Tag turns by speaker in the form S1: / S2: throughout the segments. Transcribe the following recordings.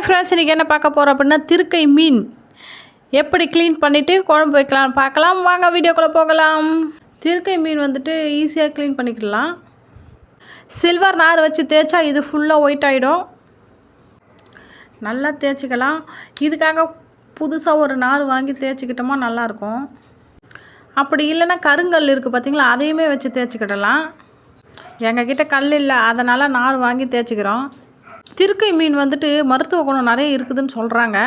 S1: Hi friends இன்றைக்கி என்ன பார்க்க போகிறோம் அப்படின்னா திருக்கை மீன். எப்படி க்ளீன் பண்ணிவிட்டு குழம்பு வைக்கலாம் பார்க்கலாம். வாங்க வீடியோக்குள்ளே போகலாம். திருக்கை மீன் வந்துட்டு ஈஸியாக க்ளீன் பண்ணிக்கலாம். சில்வர் நார் வச்சு தேய்ச்சா இது ஃபுல்லாக ஒயிட் ஆகிடும் நல்லா தேய்ச்சிக்கலாம். இதுக்காக புதுசாக ஒரு நார் வாங்கி தேய்ச்சிக்கிட்டோமா நல்லாயிருக்கும். அப்படி இல்லைன்னா கருங்கல் இருக்குது பார்த்தீங்களா அதையுமே வச்சு தேய்ச்சிக்கிடலாம். எங்ககிட்ட கல் இல்லை அதனால் நார் வாங்கி தேய்ச்சிக்கிறோம். திருக்கை மீன் வந்துட்டு மருத்துவ குணம் நிறைய இருக்குதுன்னு சொல்கிறாங்க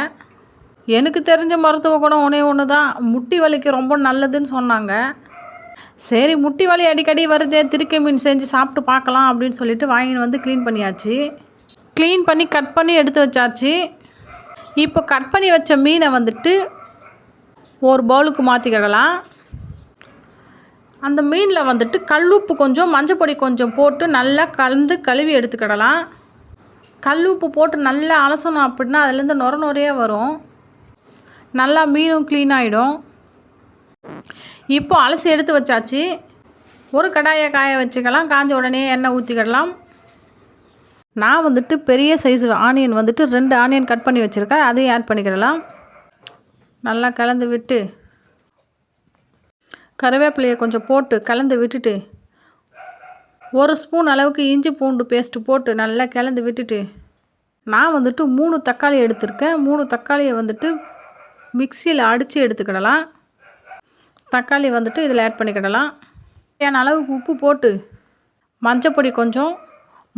S1: எனக்கு தெரிஞ்ச மருத்துவ குணம் ஒன்றே ஒன்று தான் முட்டி வலிக்கு ரொம்ப நல்லதுன்னு சொன்னாங்க. சரி முட்டி வலி அடிக்கடி வருதே திருக்கை மீன் செஞ்சு சாப்பிட்டு பார்க்கலாம் அப்படின்னு சொல்லிட்டு வாங்கின்னு வந்து க்ளீன் பண்ணியாச்சு. க்ளீன் பண்ணி கட் பண்ணி எடுத்து வச்சாச்சு. இப்போ கட் பண்ணி வச்ச மீனை வந்துட்டு ஒரு பவுலுக்கு மாற்றிக்கிடலாம் அந்த மீனில் வந்துட்டு கல்லுப்பு கொஞ்சம் மஞ்சப்பொடி கொஞ்சம் போட்டு நல்லா கலந்து கழுவி எடுத்துக்கிடலாம். கல் உப்பு போட்டு நல்லா அலசணும் அப்படின்னா அதுலேருந்து நுர நுறையாக வரும். நல்லா மீனும் க்ளீன் ஆகிடும் இப்போ அலசி எடுத்து வச்சாச்சு. ஒரு கடாயை காய வச்சுக்கலாம். காஞ்ச உடனே எண்ணெய் ஊற்றிக்கிடலாம் நான் வந்துட்டு பெரிய சைஸ் ஆனியன் வந்துட்டு ரெண்டு ஆனியன் கட் பண்ணி வச்சுருக்கேன். அதையும் ஆட் பண்ணிக்கிடலாம். நல்லா கலந்து விட்டு கருவேப்பிலையை கொஞ்சம் போட்டு கலந்து விட்டுட்டு ஒரு ஸ்பூன் அளவுக்கு இஞ்சி பூண்டு பேஸ்ட்டு போட்டு நல்லா கிளந்து விட்டுட்டு நான் வந்துட்டு மூணு தக்காளி எடுத்திருக்கேன். மூணு தக்காளியை வந்துட்டு மிக்சியில் அடித்து எடுத்துக்கிடலாம். தக்காளி வந்துட்டு இதில் ஆட் பண்ணிக்கிடலாம். ஏன் அளவுக்கு உப்பு போட்டு மஞ்சப்பொடி கொஞ்சம்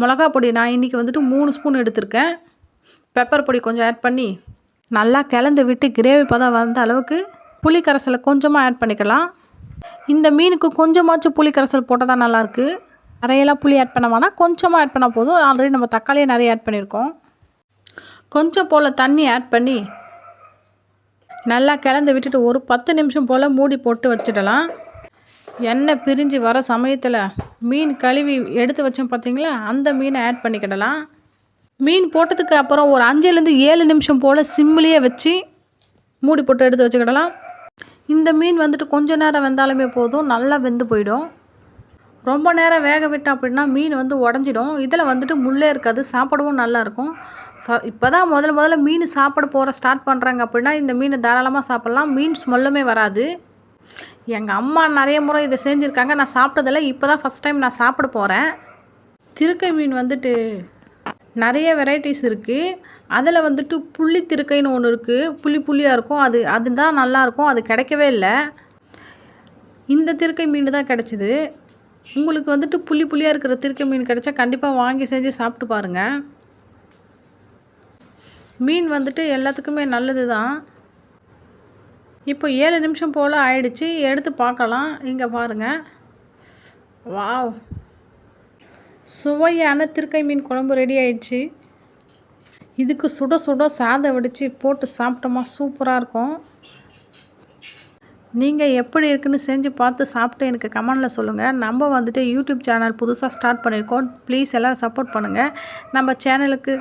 S1: மிளகா பொடி நான் இன்றைக்கி வந்துட்டு மூணு ஸ்பூன் எடுத்திருக்கேன். பெப்பர் பொடி கொஞ்சம் ஆட் பண்ணி நல்லா கிளந்து விட்டு கிரேவி பதம் வந்த அளவுக்கு புளி கரைசலை கொஞ்சமாக ஆட் பண்ணிக்கலாம். இந்த மீனுக்கு கொஞ்சமாச்சும் புளி கரைசல் போட்டால் தான் நல்லாயிருக்கு நிறையெல்லாம் புளி ஆட் பண்ண வேணாம். கொஞ்சமாக ஆட் பண்ணால் போதும். ஆல்ரெடி நம்ம தக்காளியை நிறைய ஆட் பண்ணியிருக்கோம். கொஞ்சம் போல் தண்ணி ஆட் பண்ணி நல்லா கிளந்து விட்டுட்டு ஒரு பத்து நிமிஷம் போல் மூடி போட்டு வச்சிடலாம். எண்ணெய் பிரிஞ்சு வர சமயத்தில் மீன் கழுவி எடுத்து வச்சோம் பார்த்தீங்களா அந்த மீனை ஆட் பண்ணிக்கிடலாம். மீன் போட்டதுக்கு அப்புறம் ஒரு அஞ்சுலேருந்து ஏழு நிமிஷம் போல் சிம்மிலேயே வச்சு மூடி போட்டு எடுத்து வச்சுக்கிடலாம். இந்த மீன் வந்துட்டு கொஞ்ச நேரம் வெந்தாலுமே போதும். நல்லா வெந்து போயிடும். ரொம்ப நேரம் வேக விட்டோம் அப்படின்னா மீன் வந்து உடஞ்சிடும். இதில் வந்துட்டு முள்ளே இருக்காது சாப்பிடவும் நல்லாயிருக்கும். ஃப இப்போ தான் முதல்ல முதல்ல மீன் சாப்பிட போகிற ஸ்டார்ட் பண்ணுறாங்க அப்படின்னா இந்த மீன் தாராளமாக சாப்பிட்லாம். மீன் ஸ்மெல்லுமே வராது. எங்கள் அம்மா நிறைய முறை இதை செஞ்சுருக்காங்க. நான் சாப்பிட்டதில்ல இப்போ தான் ஃபஸ்ட் டைம் நான் சாப்பிட போகிறேன் திருக்கை மீன் வந்துட்டு நிறைய வெரைட்டிஸ் இருக்குது அதில் வந்துட்டு புள்ளி திருக்கைன்னு ஒன்று இருக்குது புள்ளி புள்ளியாக இருக்கும். அது அதுதான் நல்லாயிருக்கும். அது கிடைக்கவே இல்லை. இந்த திருக்கை மீன் தான் கிடச்சிது. உங்களுக்கு வந்துட்டு புள்ளி புள்ளியாக இருக்கிற திருக்கை மீன் கிடைச்சா கண்டிப்பாக வாங்கி செஞ்சு சாப்பிட்டு பாருங்கள் மீன் வந்துட்டு எல்லாத்துக்குமே நல்லது தான் இப்போ ஏழு நிமிஷம் போல் ஆயிடுச்சு. எடுத்து பார்க்கலாம். இங்கே பாருங்கள் வாவ். சுவையான திருக்கை மீன் குழம்பு ரெடி ஆயிடுச்சு. இதுக்கு சுட சுட சாதம் வடித்து போட்டு சாப்பிட்டோமா? சூப்பராக இருக்கும். நீங்கள் எப்படி இருக்குன்னு செஞ்சு பார்த்து சாப்பிட்டு எனக்கு கமெண்டில் சொல்லுங்கள் நம்ம வந்துட்டு யூடியூப் சேனல் புதுசாக ஸ்டார்ட் பண்ணியிருக்கோம் ப்ளீஸ் எல்லோரும் சப்போர்ட் பண்ணுங்கள் நம்ம சேனலுக்கு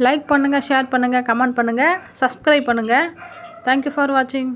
S1: லைக் பண்ணுங்கள் ஷேர் பண்ணுங்கள் கமெண்ட் பண்ணுங்கள் சப்ஸ்கிரைப் பண்ணுங்கள் தேங்க்யூ ஃபார் வாட்சிங்